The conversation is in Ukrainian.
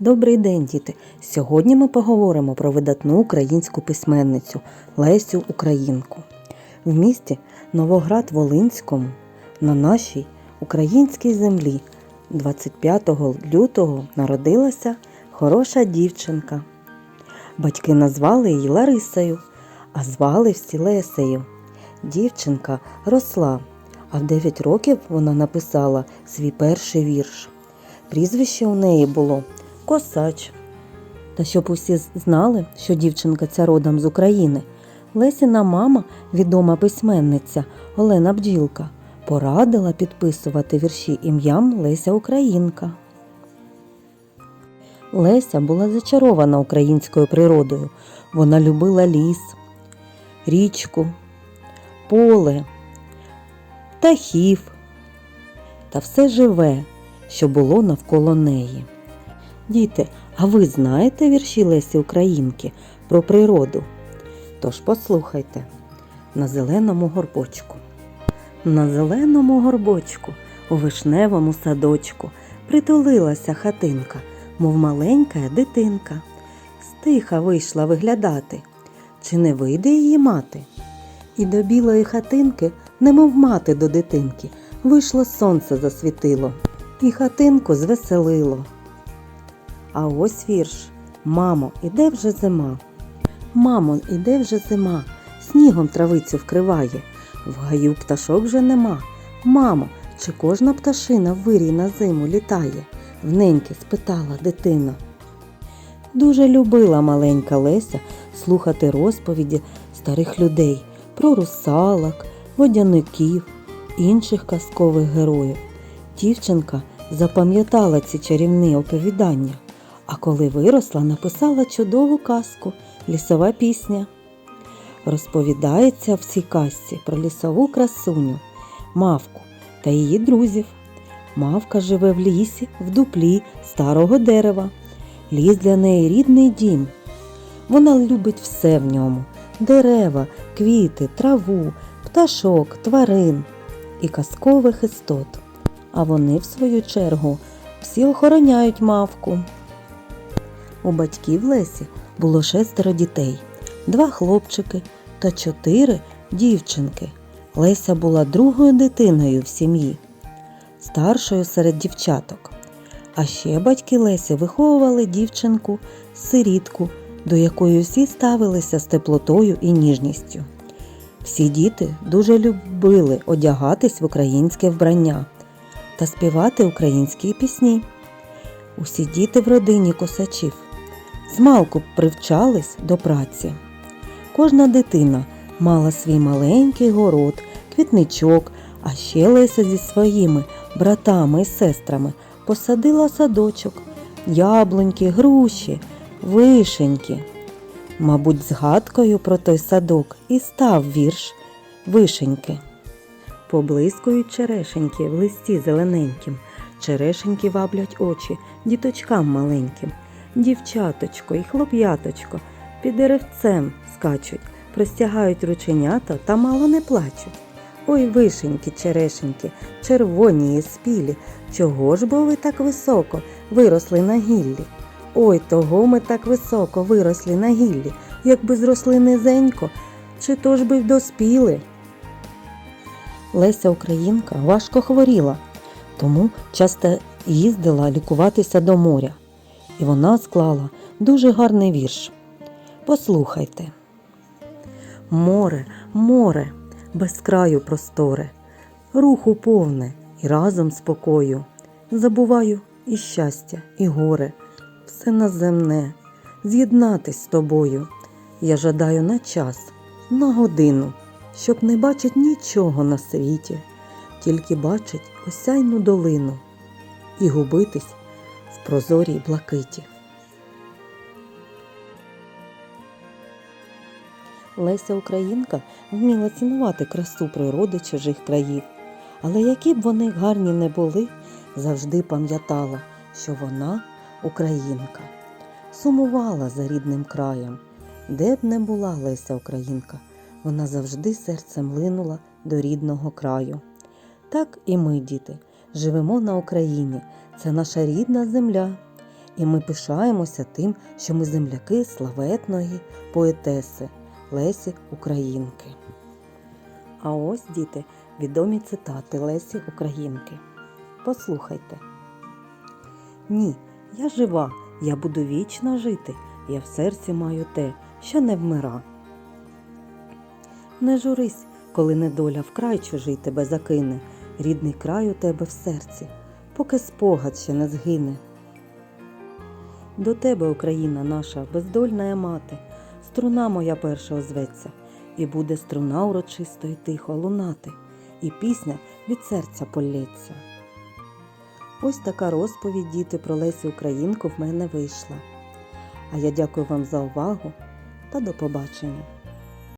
Добрий день, діти! Сьогодні ми поговоримо про видатну українську письменницю Лесю Українку. В місті Новоград Волинському на нашій українській землі 25 лютого народилася хороша дівчинка. Батьки назвали її Ларисою, а звали всі Лесею. Дівчинка росла, а в 9 років вона написала свій перший вірш. Прізвище у неї було Косач. Та щоб усі знали, що дівчинка ця родом з України, Лесіна мама, відома письменниця Олена Бджілка, порадила підписувати вірші ім'ям Леся Українка. Леся була зачарована українською природою. Вона любила ліс, річку, поле, птахів та все живе, що було навколо неї. Діти, а ви знаєте вірші Лесі Українки про природу? Тож послухайте на зеленому горбочку. На зеленому горбочку у вишневому садочку притулилася хатинка, мов маленька дитинка. Стиха вийшла виглядати, чи не вийде її мати? І до білої хатинки, немов мати до дитинки, вийшло сонце засвітило, і хатинку звеселило. А ось вірш. Мамо, іде вже зима. Мамо, іде вже зима, снігом травицю вкриває. В гаю пташок вже нема. Мамо, чи кожна пташина в вирій на зиму літає? Вненьки спитала дитина. Дуже любила маленька Леся слухати розповіді старих людей про русалок, водяників, інших казкових героїв. Дівчинка запам'ятала ці чарівні оповідання, а коли виросла, написала чудову казку Лісова пісня. Розповідається в цій казці про лісову красуню, мавку та її друзів. Мавка живе в лісі, в дуплі старого дерева. Ліс для неї рідний дім. Вона любить все в ньому: дерева, квіти, траву, пташок, тварин і казкових істот. А вони, в свою чергу, всі охороняють мавку. У батьків Лесі було шестеро дітей, два хлопчики та чотири дівчинки. Леся була другою дитиною в сім'ї, старшою серед дівчаток. А ще батьки Лесі виховували дівчинку сирітку, до якої всі ставилися з теплотою і ніжністю. Всі діти дуже любили одягатись в українське вбрання та співати українські пісні. Усі діти в родині косачів змалку привчались до праці. Кожна дитина мала свій маленький город, квітничок, а ще Леся зі своїми братами і сестрами посадила садочок, яблуньки, груші, вишеньки. Мабуть, згадкою про той садок і став вірш вишеньки. Поблискують черешеньки в листі зелененьким, черешеньки ваблять очі діточкам маленьким. Дівчаточко і хлоп'яточко під деревцем скачуть, простягають рученята та мало не плачуть. Ой, вишеньки, черешеньки, червоні і спілі, чого ж бо ви так високо виросли на гіллі? Ой, того ми так високо виросли на гіллі, якби зросли низенько, чи то ж би й доспіли. Леся Українка важко хворіла, тому часто їздила лікуватися до моря. І вона склала дуже гарний вірш. Послухайте. Море, море, без краю просторе, руху повне і разом спокою. Забуваю і щастя, і горе, все наземне, з'єднатись з тобою. Я жадаю на час, на годину, щоб не бачить нічого на світі, тільки бачить осяйну долину і губитись в прозорій блакиті. Леся Українка вміла цінувати красу природи чужих країв, але які б вони гарні не були, завжди пам'ятала, що вона українка, сумувала за рідним краєм. Де б не була Леся Українка, вона завжди серцем линула до рідного краю. Так і ми, діти, живемо на Україні, це наша рідна земля. І ми пишаємося тим, що ми земляки славетної поетеси Лесі Українки. А ось, діти, відомі цитати Лесі Українки. Послухайте. Ні, я жива, я буду вічно жити, я в серці маю те, що не вмира. Не журись, коли недоля вкрай чужий тебе закине, рідний край у тебе в серці, поки спогад ще не згине. До тебе, Україна наша, бездольна мати, струна моя перша озветься, і буде струна урочисто й тихо лунати, і пісня від серця полється. Ось така розповідь діти про Лесю Українку в мене вийшла. А я дякую вам за увагу та до побачення.